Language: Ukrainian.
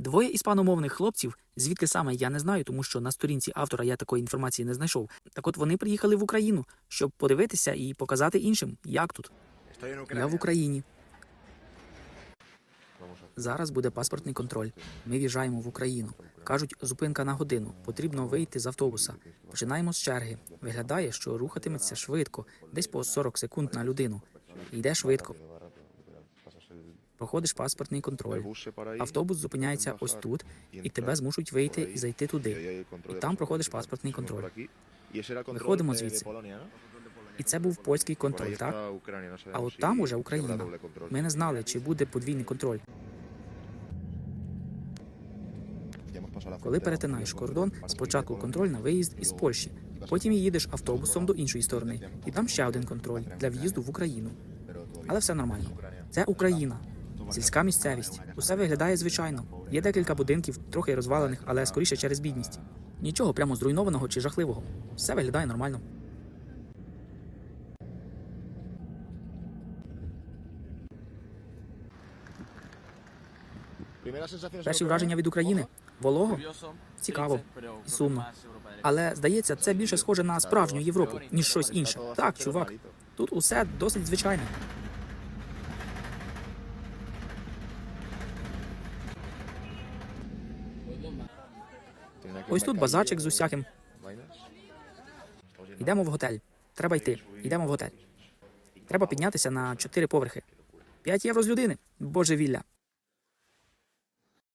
Двоє іспаномовних хлопців, звідки саме я не знаю, тому що на сторінці автора я такої інформації не знайшов. Так от вони приїхали в Україну, щоб подивитися і показати іншим, як тут. Я в Україні. Зараз буде паспортний контроль. Ми в'їжджаємо в Україну. Кажуть, зупинка на годину. Потрібно вийти з автобуса. Починаємо з черги. Виглядає, що рухатиметься швидко, десь по 40 секунд на людину. Йде швидко. Проходиш паспортний контроль. Автобус зупиняється ось тут, і тебе змушують вийти і зайти туди. І там проходиш паспортний контроль. Виходимо звідси. І це був польський контроль, так? А от там уже Україна. Ми не знали, чи буде подвійний контроль. Коли перетинаєш кордон, спочатку контроль на виїзд із Польщі, потім їдеш автобусом до іншої сторони, і там ще один контроль для в'їзду в Україну. Але все нормально. Це Україна. Сільська місцевість. Усе виглядає звичайно. Є декілька будинків, трохи розвалених, але скоріше через бідність. Нічого прямо зруйнованого чи жахливого. Все виглядає нормально. Перші враження від України волого, цікаво і сумно. Але здається, це більше схоже на справжню Європу, ніж щось інше. Так, чувак, тут усе досить звичайне. Ось тут базарчик з усяким. Йдемо в готель. Треба йти. Йдемо в готель. Треба піднятися на чотири поверхи. П'ять євро з людини. Божевілля.